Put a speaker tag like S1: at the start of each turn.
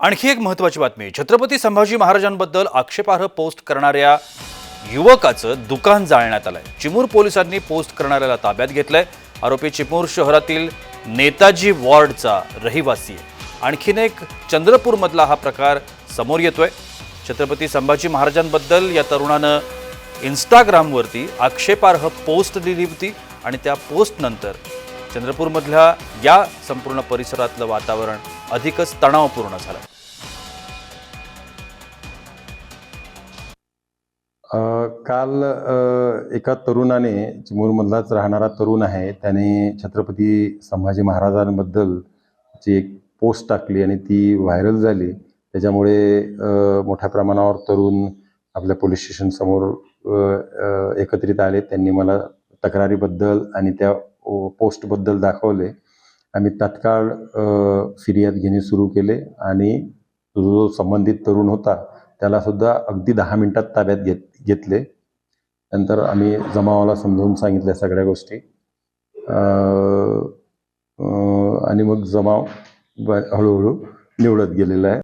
S1: आणखी एक महत्वाची बातमी. छत्रपती संभाजी महाराजांबद्दल आक्षेपार्ह पोस्ट करणाऱ्या युवकाचं दुकान जाळण्यात आलंय. चिमूर पोलिसांनी पोस्ट करणाऱ्याला ताब्यात घेतलंय. आरोपी चिमूर शहरातील नेताजी वॉर्डचा रहिवासी आहे. आणखीन एक चंद्रपूरमधला हा प्रकार समोर येतोय. छत्रपती संभाजी महाराजांबद्दल या तरुणानं इंस्टाग्रामवरती आक्षेपार्ह पोस्ट दिली होती आणि त्या पोस्टनंतर चंद्रपूरमधल्या या संपूर्ण परिसरातलं वातावरण अधिकच तणावपूर्ण झालं.
S2: काल एका तरुणाने चिमूरमधलाच राहणारा तरुण आहे त्याने छत्रपती संभाजी महाराजांबद्दल ची एक पोस्ट टाकली आणि ती व्हायरल झाली. त्याच्यामुळे मोठ्या प्रमाणावर तरुण आपल्या पोलीस स्टेशनसमोर एकत्रित आले. त्यांनी मला तक्रारीबद्दल आणि त्या पोस्टबद्दल दाखवले. आम्ही तात्काळ फिर्याद घेणे सुरू केले आणि जो संबंधित तरुण होता त्यालासुद्धा अगदी दहा मिनटात ताब्यात घेत घेतले. नंतर आम्ही जमावाला समजावून सांगितल्या सगळ्या गोष्टी. आणि मग जमाव हळूहळू निवडत गेलेला आहे.